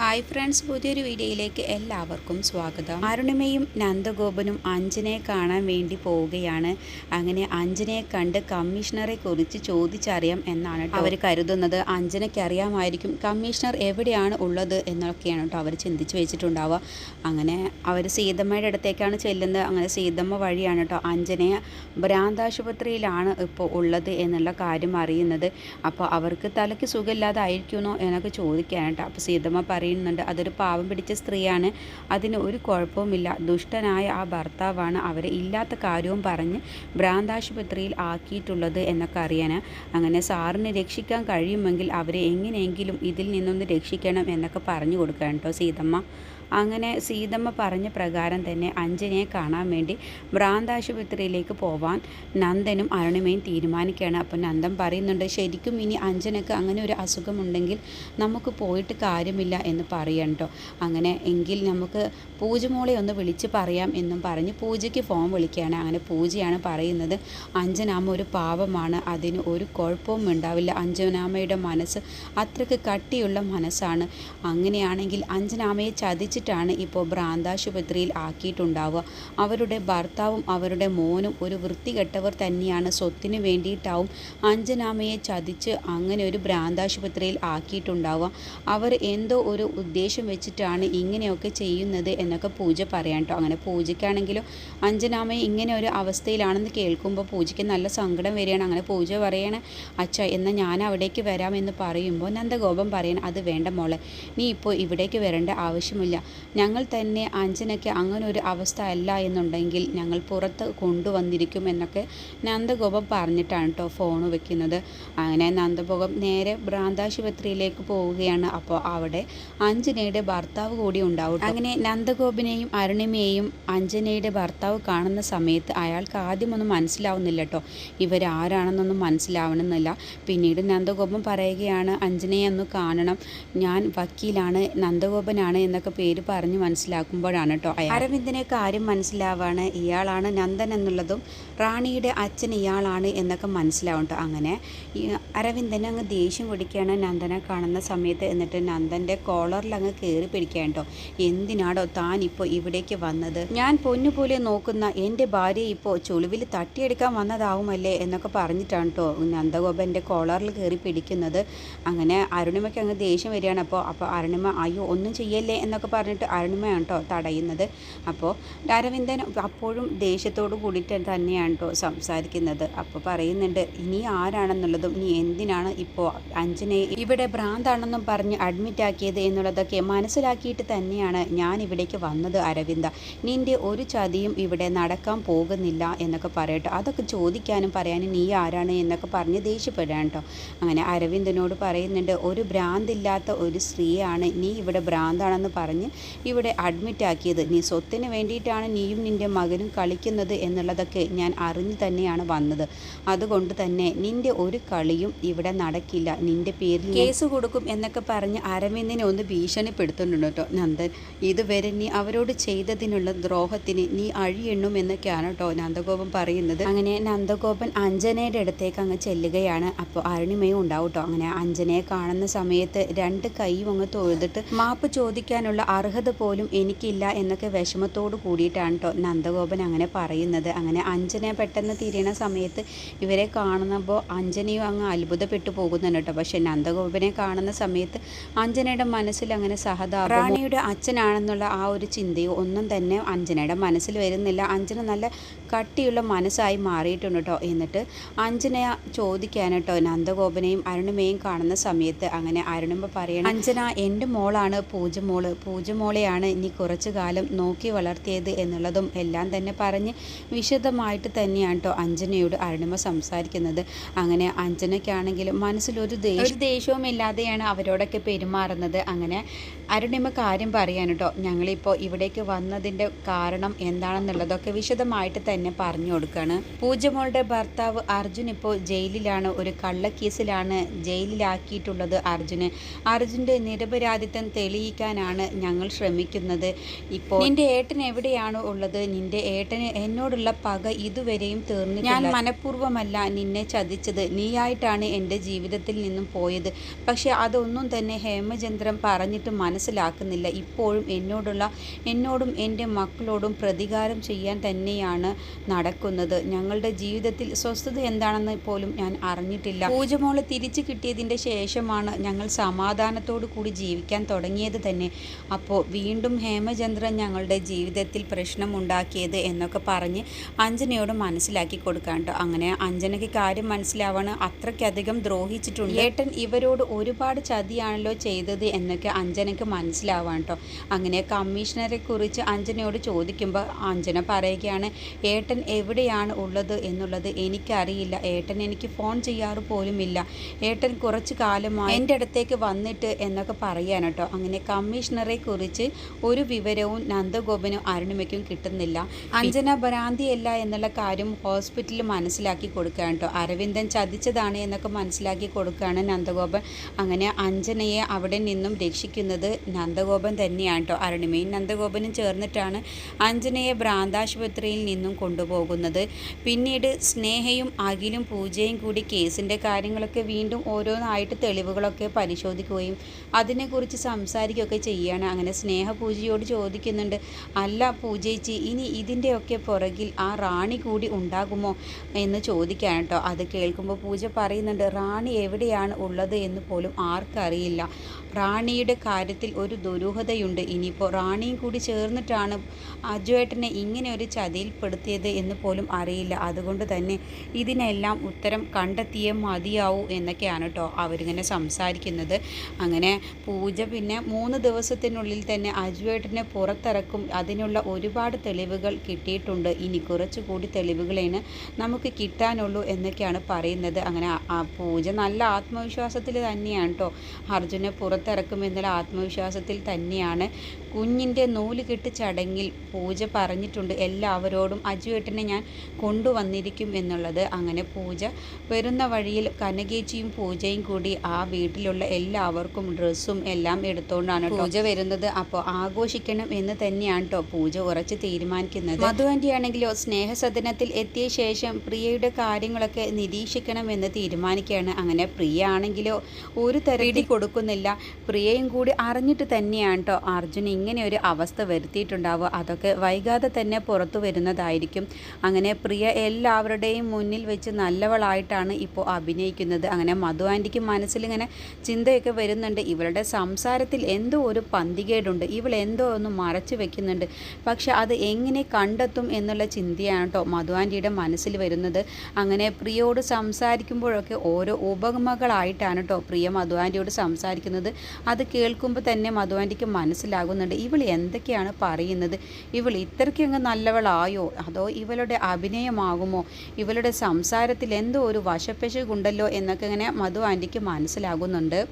Hi friends പുതിയൊരു വീഡിയോയിലേക്ക് എല്ലാവർക്കും സ്വാഗതം. അരുണിമയും നന്ദഗോപനും അഞ്ജനയെ കാണാൻ വേണ്ടി പോവുകയാണ്. അങ്ങനെ അഞ്ജനയെ കണ്ട് കമ്മീഷണറെ കുറിച്ച് ചോദിച്ചറിയാം എന്നാണ് അവർ കരുതുന്നത്. അഞ്ജനയ്ക്ക് അറിയാമായിരിക്കും കമ്മീഷണർ എവിടെയാണ് ഉള്ളത് എന്നൊക്കെയാണ് കേട്ടോ അവർ ചിന്തിച്ച് വെച്ചിട്ടുണ്ടാവുക. അങ്ങനെ അവർ സീതമ്മയുടെ അടുത്തേക്കാണ് ചെല്ലുന്നത്. അങ്ങനെ സീതമ്മ വഴിയാണ് കേട്ടോ അഞ്ജനയെ ഭ്രാന്താശുപത്രിയിലാണ് ഇപ്പോൾ ഉള്ളത് എന്നുള്ള കാര്യം അറിയുന്നത്. അപ്പോൾ അവർക്ക് തലയ്ക്ക് സുഖമില്ലാതായിരിക്കുമോ എന്നൊക്കെ ചോദിക്കാനായിട്ട് അപ്പോൾ സീതമ്മ പറയുന്നുണ്ട്. അതൊരു പാവം പിടിച്ച സ്ത്രീയാണ്. അതിന് ഒരു കുഴപ്പവുമില്ല. ദുഷ്ടനായ ആ ഭർത്താവാണ് അവരെ ഇല്ലാത്ത കാര്യവും പറഞ്ഞ് ഭ്രാന്താശുപത്രിയിൽ ആക്കിയിട്ടുള്ളത് എന്നൊക്കെ അറിയാൻ അങ്ങനെ സാറിനെ രക്ഷിക്കാൻ കഴിയുമെങ്കിൽ അവരെ എങ്ങനെയെങ്കിലും ഇതിൽ നിന്നൊന്ന് രക്ഷിക്കണം എന്നൊക്കെ പറഞ്ഞു കൊടുക്കണം കേട്ടോ സീതമ്മ. അങ്ങനെ സീതമ്മ പറഞ്ഞ പ്രകാരം തന്നെ അഞ്ജനയെ കാണാൻ വേണ്ടി ഭ്രാന്താശുപത്രിയിലേക്ക് പോവാൻ നന്ദനും അരുണിമയും തീരുമാനിക്കുകയാണ്. അപ്പോൾ നന്ദൻ പറയുന്നുണ്ട് ശരിക്കും ഇനി അഞ്ജനക്ക് അങ്ങനെ ഒരു അസുഖമുണ്ടെങ്കിൽ നമുക്ക് പോയിട്ട് കാര്യമില്ല എന്ന് പറയാം കേട്ടോ അങ്ങനെ എങ്കിൽ നമുക്ക് പൂജമോളെ ഒന്ന് വിളിച്ച് പറയാം എന്നും പറഞ്ഞ് പൂജയ്ക്ക് ഫോൺ വിളിക്കുകയാണ്. അങ്ങനെ പൂജയാണ് പറയുന്നത്. അഞ്ജനാമ ഒരു പാപമാണ്. അതിന് ഒരു കുഴപ്പവും ഉണ്ടാവില്ല. അഞ്ജനാമയുടെ മനസ്സ് അത്രയ്ക്ക് കട്ടിയുള്ള മനസ്സാണ്. അങ്ങനെയാണെങ്കിൽ അഞ്ജനാമയെ ചതിച്ചിട്ടാണ് ഇപ്പോൾ ഭ്രാന്താശുപത്രിയിൽ ആക്കിയിട്ടുണ്ടാവുക. അവരുടെ ഭർത്താവും അവരുടെ മോനും ഒരു വൃത്തികെട്ടവർ തന്നെയാണ്. സ്വത്തിന് വേണ്ടിയിട്ടാവും അഞ്ജനാമയെ ചതിച്ച് അങ്ങനെ ഒരു ഭ്രാന്താശുപത്രിയിൽ ആക്കിയിട്ടുണ്ടാവുക. അവർ എന്തോ ഒരു ഉദ്ദേശം വെച്ചിട്ടാണ് ഇങ്ങനെയൊക്കെ ചെയ്യുന്നത് എന്നൊക്കെ പൂജ പറയാം കേട്ടോ അങ്ങനെ പൂജയ്ക്കാണെങ്കിലും അഞ്ജനാമ്മയെ ഇങ്ങനെ ഒരു അവസ്ഥയിലാണെന്ന് കേൾക്കുമ്പോൾ പൂജയ്ക്ക് നല്ല സങ്കടം വരികയാണ്. അങ്ങനെ പൂജ പറയണേ അച്ഛ എന്നാൽ ഞാൻ അവിടേക്ക് വരാമെന്ന് പറയുമ്പോൾ നന്ദഗോപം പറയണം അത് വേണ്ട മോളെ നീ ഇപ്പോൾ ഇവിടേക്ക് വരേണ്ട ആവശ്യമില്ല. ഞങ്ങൾ തന്നെ അഞ്ജനയ്ക്ക് അങ്ങനെ ഒരു അവസ്ഥ അല്ല എന്നുണ്ടെങ്കിൽ ഞങ്ങൾ പുറത്ത് കൊണ്ടുവന്നിരിക്കും എന്നൊക്കെ നന്ദഗോപം പറഞ്ഞിട്ടാണ് കേട്ടോ ഫോൺ വെക്കുന്നത്. അങ്ങനെ നന്ദഗോപം നേരെ ഭ്രാന്താശുപത്രിയിലേക്ക് പോവുകയാണ്. അപ്പോൾ അവിടെ അഞ്ജനയുടെ ഭർത്താവ് കൂടി ഉണ്ടാവും അങ്ങനെ നന്ദഗോപിനെയും അരുണിമയെയും അഞ്ജനയുടെ ഭർത്താവ് കാണുന്ന സമയത്ത് അയാൾക്ക് ആദ്യമൊന്നും മനസ്സിലാവുന്നില്ല കേട്ടോ ഇവരാരാണെന്നൊന്നും മനസ്സിലാവണമെന്നില്ല. പിന്നീട് നന്ദഗോപൻ പറയുകയാണ് അഞ്ജനയെ ഒന്ന് കാണണം. ഞാൻ വക്കീലാണ് നന്ദഗോപനാണ് എന്നൊക്കെ പേര് പറഞ്ഞ് മനസ്സിലാക്കുമ്പോഴാണ് കേട്ടോ അരവിന്ദനെ കാര്യം മനസ്സിലാവാണ്. ഇയാളാണ് നന്ദൻ എന്നുള്ളതും റാണിയുടെ അച്ഛൻ ഇയാളാണ് എന്നൊക്കെ മനസ്സിലാവും കേട്ടോ അങ്ങനെ. അരവിന്ദനെ അങ്ങ് ദേഷ്യം പിടിക്കുകയാണ് നന്ദനെ കാണുന്ന സമയത്ത്. എന്നിട്ട് നന്ദന്റെ കോളറിൽ അങ്ങ് കയറി പിടിക്കാൻ കേട്ടോ എന്തിനാടോ താൻ ഇപ്പോൾ ഇവിടേക്ക് വന്നത്? ഞാൻ പൊന്നുപോലെ നോക്കുന്ന എന്റെ ഭാര്യ ഇപ്പോൾ ചുളിവിൽ തട്ടിയെടുക്കാൻ വന്നതാവുമല്ലേ എന്നൊക്കെ പറഞ്ഞിട്ടാണ് കേട്ടോ നന്ദഗോപന്റെ കോളറിൽ കയറി പിടിക്കുന്നത്. അങ്ങനെ അരുണിമയ്ക്ക് അങ്ങ് ദേഷ്യം വരികയാണ്. അപ്പോൾ അപ്പോൾ അരുണിമ അയ്യോ ഒന്നും ചെയ്യല്ലേ? എന്നൊക്കെ പറഞ്ഞിട്ട് അരുണിമയാണ് കേട്ടോ തടയുന്നത്. അപ്പോൾ അരവിന്ദൻ അപ്പോഴും ദേഷ്യത്തോട് കൂടിയിട്ട് തന്നെയാണ് കേട്ടോ സംസാരിക്കുന്നത്. അപ്പോൾ പറയുന്നുണ്ട് ഇനി ആരാണെന്നുള്ളതും ഇനി എന്തിനാണ് ഇപ്പോൾ അഞ്ജനെ ഇവിടെ ഭ്രാന്താണെന്നും പറഞ്ഞ് അഡ്മിറ്റ് ആക്കിയത് എന്നുള്ളതൊക്കെ മനസ്സിലാക്കിയിട്ട് തന്നെയാണ് ഞാൻ ഇവിടേക്ക് വന്നത് അരവിന്ദ. നിന്റെ ഒരു ചതിയും ഇവിടെ നടക്കാൻ പോകുന്നില്ല എന്നൊക്കെ പറയട്ടോ. അതൊക്കെ ചോദിക്കാനും പറയാനും നീ ആരാണ് എന്നൊക്കെ പറഞ്ഞ് ദേഷ്യപ്പെടാൻ കേട്ടോ. അങ്ങനെ അരവിന്ദനോട് പറയുന്നുണ്ട് ഒരു ഭ്രാന്തില്ലാത്ത ഒരു സ്ത്രീയാണ് നീ ഇവിടെ ഭ്രാന്താണെന്ന് പറഞ്ഞ് ഇവിടെ അഡ്മിറ്റ് ആക്കിയത്. നീ സ്വത്തിന് വേണ്ടിയിട്ടാണ് നീയും നിന്റെ മകനും കളിക്കുന്നത് എന്നുള്ളതൊക്കെ ഞാൻ അറിഞ്ഞു തന്നെയാണ് വന്നത്. അതുകൊണ്ട് തന്നെ നിന്റെ ഒരു കളിയും ഇവിടെ നടക്കില്ല. നിന്റെ പേരിൽ കേസ് കൊടുക്കും എന്നൊക്കെ പറഞ്ഞ് അരവിന്ദനെ ഒന്ന് ഭീഷണിപ്പെടുത്തുന്നുണ്ട് കേട്ടോ. നന്ദൻ ഇതുവരെ നീ അവരോട് ചെയ്തതിനുള്ള ദ്രോഹത്തിന് നീ അഴിയെണ്ണുമെന്നൊക്കെയാണ് കേട്ടോ നന്ദഗോപൻ പറയുന്നത്. അങ്ങനെ നന്ദഗോപൻ അഞ്ജനയുടെ അടുത്തേക്ക് അങ്ങ് ചെല്ലുകയാണ്. അപ്പോൾ അരുണിമയും ഉണ്ടാവും കേട്ടോ. അങ്ങനെ അഞ്ജനയെ കാണുന്ന സമയത്ത് രണ്ട് കൈയും അങ്ങ് തൊഴുതിട്ട് മാപ്പ് ചോദിക്കാനുള്ള അർഹത പോലും എനിക്കില്ല എന്നൊക്കെ വിഷമത്തോട് കൂടിയിട്ടാണ് കേട്ടോ നന്ദഗോപൻ അങ്ങനെ പറയുന്നത്. അങ്ങനെ അഞ്ജന പെട്ടെന്ന് തിരിയണ സമയത്ത് ഇവരെ കാണുമ്പോൾ അഞ്ജനയും അങ്ങ് അത്ഭുതപ്പെട്ടു പോകുന്നുണ്ട് കേട്ടോ. പക്ഷെ നന്ദഗോപനെ കാണുന്ന സമയത്ത് അഞ്ജനയുടെ മനസ്സിൽ അങ്ങനെ സഹതാപം റാണിയുടെ അച്ഛനാണെന്നുള്ള ആ ഒരു ചിന്തയോ ഒന്നും തന്നെ അഞ്ജനയുടെ മനസ്സിൽ വരുന്നില്ല. അഞ്ജന നല്ല കട്ടിയുള്ള മനസ്സായി മാറിയിട്ടുണ്ട് കേട്ടോ എന്നിട്ട് അഞ്ജന ചോദിക്കാൻ കേട്ടോ നന്ദഗോപനെയും അരുണിമയും കാണുന്ന സമയത്ത് അങ്ങനെ അരുണിമ പറയണം അഞ്ജന എന്റെ മോളാണ് പൂജമോൾ പൂജമോളെയാണ് ഇനി കുറച്ചു കാലം നോക്കി വളർത്തിയത് എന്നുള്ളതും എല്ലാം തന്നെ പറഞ്ഞ് വിശദമായിട്ട് തന്നെയാണ് കേട്ടോ അഞ്ജനയോട് അരുണിമ സംസാരിക്കുന്നത്. അങ്ങനെ അഞ്ജനയ്ക്കാണെങ്കിലും മനസ്സിലൊരു ദേഷ്യ ദേഷ്യവും ഇല്ലാതെയാണ് അവരോടൊക്കെ പെരുമാറുന്നത്. അങ്ങനെ അരുണിമ കാര്യം പറയാൻ കേട്ടോ ഞങ്ങളിപ്പോൾ ഇവിടേക്ക് വന്നതിന്റെ കാരണം എന്താണെന്നുള്ളതൊക്കെ വിശദമായിട്ട് തന്നെ പറഞ്ഞു കൊടുക്കുകയാണ് പൂജമോളുടെ ഭർത്താവ് അർജുൻ ഇപ്പോൾ ജയിലിലാണ്. ഒരു കള്ളക്കേസിലാണ് ജയിലിലാക്കിയിട്ടുള്ളത് അർജുന്. അർജുന്റെ നിരപരാധിത്വം തെളിയിക്കാനാണ് ഞങ്ങൾ ശ്രമിക്കുന്നത്. ഇപ്പോൾ നിന്റെ ഏട്ടൻ എവിടെയാണ് ഉള്ളത്? നിന്റെ ഏട്ടന് എന്നോടുള്ള പക ഇതുവരെയും തീർന്നു ഞാൻ മനഃപൂർവമല്ല നിന്നെ ചതിച്ചത്. നീയായിട്ടാണ് എന്റെ ജീവിതത്തിൽ നിന്നും പോയത്. പക്ഷേ അതൊന്നും തന്നെ ഹേമചന്ദ്രൻ പറഞ്ഞിട്ട് മനസ്സിലാക്കുന്നില്ല. ഇപ്പോഴും എന്നോടുള്ള എന്നോടും എന്റെ മക്കളോടും പ്രതികാരം ചെയ്യാൻ തന്നെയാണ് നടക്കുന്നത്. ഞങ്ങളുടെ ജീവിതത്തിൽ സ്വസ്ഥത എന്താണെന്ന് പോലും ഞാൻ അറിഞ്ഞിട്ടില്ല. പൂജമോളെ തിരിച്ചു കിട്ടിയതിന്റെ ശേഷമാണ് ഞങ്ങൾ സമാധാനത്തോടു കൂടി ജീവിക്കാൻ തുടങ്ങിയത് തന്നെ. അപ്പോൾ വീണ്ടും ഹേമചന്ദ്രൻ ഞങ്ങളുടെ ജീവിതത്തിൽ പ്രശ്നമുണ്ടാക്കിയത് എന്നൊക്കെ പറഞ്ഞ് അഞ്ജനയോട് മനസ്സിലാക്കി കൊടുക്കാൻ കേട്ടോ അങ്ങനെ അഞ്ജനയ്ക്ക് കാര്യം മനസ്സിലാവാണ്. അത്രയ്ക്കധികം ദ്രോഹിച്ചിട്ടുണ്ട്. ഏട്ടൻ ഇവരോട് ഒരുപാട് ചതിയാണല്ലോ ചെയ്തത് എന്നൊക്കെ അഞ്ജനയ്ക്ക് മനസ്സിലാവാൻ കേട്ടോ അങ്ങനെ കമ്മീഷണറെ കുറിച്ച് അഞ്ജനയോട് ചോദിക്കുമ്പോൾ അഞ്ജന പറയുകയാണ് ഏട്ടൻ എവിടെയാണ് ഉള്ളത് എന്നുള്ളത് എനിക്കറിയില്ല. ഏട്ടൻ എനിക്ക് ഫോൺ ചെയ്യാറ് പോലുമില്ല. ഏട്ടൻ കുറച്ച് കാലമായി എന്റെ അടുത്തേക്ക് വന്നിട്ട് എന്നൊക്കെ പറയാൻ കേട്ടോ. അങ്ങനെ കമ്മീഷണറെ കുറിച്ച് ഒരു വിവരവും നന്ദഗോപനും അരുണിമയ്ക്കും കിട്ടുന്നില്ല. അഞ്ജന ഭ്രാന്തിയല്ല എന്നുള്ള കാര്യം ഹോസ്പിറ്റലിൽ മനസ്സിലാക്കി കൊടുക്കുകയാണ് കേട്ടോ. അരവിന്ദൻ ചതിച്ചതാണ് എന്നൊക്കെ മനസ്സിലാക്കി കൊടുക്കുകയാണ് നന്ദഗോപൻ. അങ്ങനെ അഞ്ജനയെ അവിടെ നിന്നും രക്ഷിക്കുന്നത് നന്ദഗോപൻ തന്നെയാണ് കേട്ടോ. അരുണിമയും നന്ദഗോപനും ചേർന്നിട്ടാണ് അഞ്ജനയെ ഭ്രാന്താശുപത്രിയിൽ നിന്നും കൊണ്ടുപോകുന്നത്. പിന്നീട് സ്നേഹയും അഖിലും പൂജയും കൂടി കേസിന്റെ കാര്യങ്ങളൊക്കെ വീണ്ടും ഓരോന്നായിട്ട് തെളിവുകളൊക്കെ പരിശോധിക്കുകയും അതിനെക്കുറിച്ച് സംസാരിക്കുകയൊക്കെ ചെയ്യുകയാണ് അങ്ങനെ സ്നേഹ പൂജയോട് ചോദിക്കുന്നുണ്ട് അല്ല പൂജയിച്ച് ഇനി ഇതിന്റെയൊക്കെ പുറകിൽ ആ റാണി കൂടി ഉണ്ടാകുമോ? എന്ന് ചോദിക്കാൻ കേട്ടോ. അത് കേൾക്കുമ്പോൾ പൂജ പറയുന്നുണ്ട് റാണി എവിടെയാണ് ഉള്ളത് എന്ന് പോലും ആർക്കറിയില്ല. റാണിയുടെ കാര്യത്തിൽ ഒരു ദുരൂഹതയുണ്ട്. ഇനിയിപ്പോൾ റാണിയും കൂടി ചേർന്നിട്ടാണ് അജുവേട്ടനെ ഇങ്ങനെ ഒരു ചതിയിൽപ്പെടുത്തിയത് എന്ന് പോലും അറിയില്ല. അതുകൊണ്ട് തന്നെ ഇതിനെല്ലാം ഉത്തരം കണ്ടെത്തിയേ മതിയാവൂ എന്നൊക്കെയാണ് കേട്ടോ അവരിങ്ങനെ സംസാരിക്കുന്നത്. അങ്ങനെ പൂജ പിന്നെ മൂന്ന് ദിവസത്തിനുള്ളിൽ തന്നെ അജുവേട്ടനെ പുറത്തിറക്കും. അതിനുള്ള ഒരുപാട് തെളിവുകൾ കിട്ടിയിട്ടുണ്ട്. ഇനി കുറച്ചുകൂടി തെളിവുകളാണ് നമുക്ക് കിട്ടാനുള്ളൂ എന്നൊക്കെയാണ് പറയുന്നത്. അങ്ങനെ ആ പൂജ നല്ല ആത്മവിശ്വാസത്തിൽ തന്നെയാണ് കേട്ടോ അർജുനെ പുറത്തിറക്കുമെന്നുള്ള ആത്മവിശ്വാസത്തിൽ തന്നെയാണ്. കുഞ്ഞിന്റെ നൂലുകെട്ട് ചടങ്ങിൽ പൂജ പറഞ്ഞിട്ടുണ്ട്. എല്ലാവരോടും അജുവേട്ടനെ ഞാൻ കൊണ്ടുവന്നിരിക്കും എന്നുള്ളത്. അങ്ങനെ പൂജ വരുന്ന വഴിയിൽ കനകേച്ചിയും പൂജയും കൂടി ആ വീട്ടിലുള്ള എല്ലാവർക്കും ഡ്രസ്സും എല്ലാം എടുത്തുകൊണ്ടാണ് പൂജ വരുന്നത് അപ്പോൾ ആഘോഷിക്കണം എന്ന് തന്നെയാണ് കേട്ടോ പൂജ ഉറച്ച് തീരുമാനിക്കുന്നത്. മധു ആണെങ്കിലോ സ്നേഹസദനത്തിൽ എത്തിയ ശേഷം പ്രിയയുടെ കാര്യങ്ങളൊക്കെ നിരീക്ഷിക്കണമെന്ന് തീരുമാനിക്കുകയാണ്. അങ്ങനെ പ്രിയ ആണെങ്കിലോ ഒരു തരടി കൊടുക്കുന്നില്ല. പ്രിയയും കൂടി അറിഞ്ഞിട്ട് തന്നെയാണ് കേട്ടോ അർജുൻ ഇങ്ങനെ ഒരു അവസ്ഥ വരുത്തിയിട്ടുണ്ടാവുക. അതൊക്കെ വൈകാതെ തന്നെ പുറത്തു വരുന്നതായിരിക്കും. അങ്ങനെ പ്രിയ എല്ലാവരുടെയും മുന്നിൽ വെച്ച് നല്ലവളായിട്ടാണ് ഇപ്പോൾ അഭിനയിക്കുന്നത്. അങ്ങനെ മധു ആന്റിക്ക് മനസ്സിലിങ്ങനെ ചിന്തയൊക്കെ വരുന്നുണ്ട്. ഇവളുടെ സംസാരത്തിൽ എന്തോ ഒരു പന്തികേടുണ്ട്. ഇവൾ എന്തോ ഒന്ന് മറച്ചു വെക്കുന്നുണ്ട്. പക്ഷെ അത് എങ്ങനെ കണ്ടെത്തും എന്നുള്ള ചിന്തയാണ് കേട്ടോ മധു ആന്റിയുടെ മനസ്സിൽ വരുന്നത്. അങ്ങനെ പ്രിയോട് സംസാരിക്കുമ്പോഴൊക്കെ ഓരോ ഉപമകളായിട്ടാണ് കേട്ടോ പ്രിയ മധു ആന്റിയോട് സംസാരിക്കുന്നത്. അത് കേൾക്കുമ്പോൾ തന്നെ മധുവാന്റെക്ക് മനസ്സിലാകുന്നുണ്ട് ഇവൾ എന്തൊക്കെയാണ് പറയുന്നത്? ഇവൾ ഇത്രയ്ക്കങ്ങ് നല്ലവളായോ? അതോ ഇവളുടെ അഭിനയമാകുമോ? ഇവളുടെ സംസാരത്തിൽ എന്തോ ഒരു വശപ്പശകുണ്ടല്ലോ? എന്നൊക്കെ ഇങ്ങനെ മധു ആന്റിക്ക് മനസ്സിലാകുന്നുണ്ട്.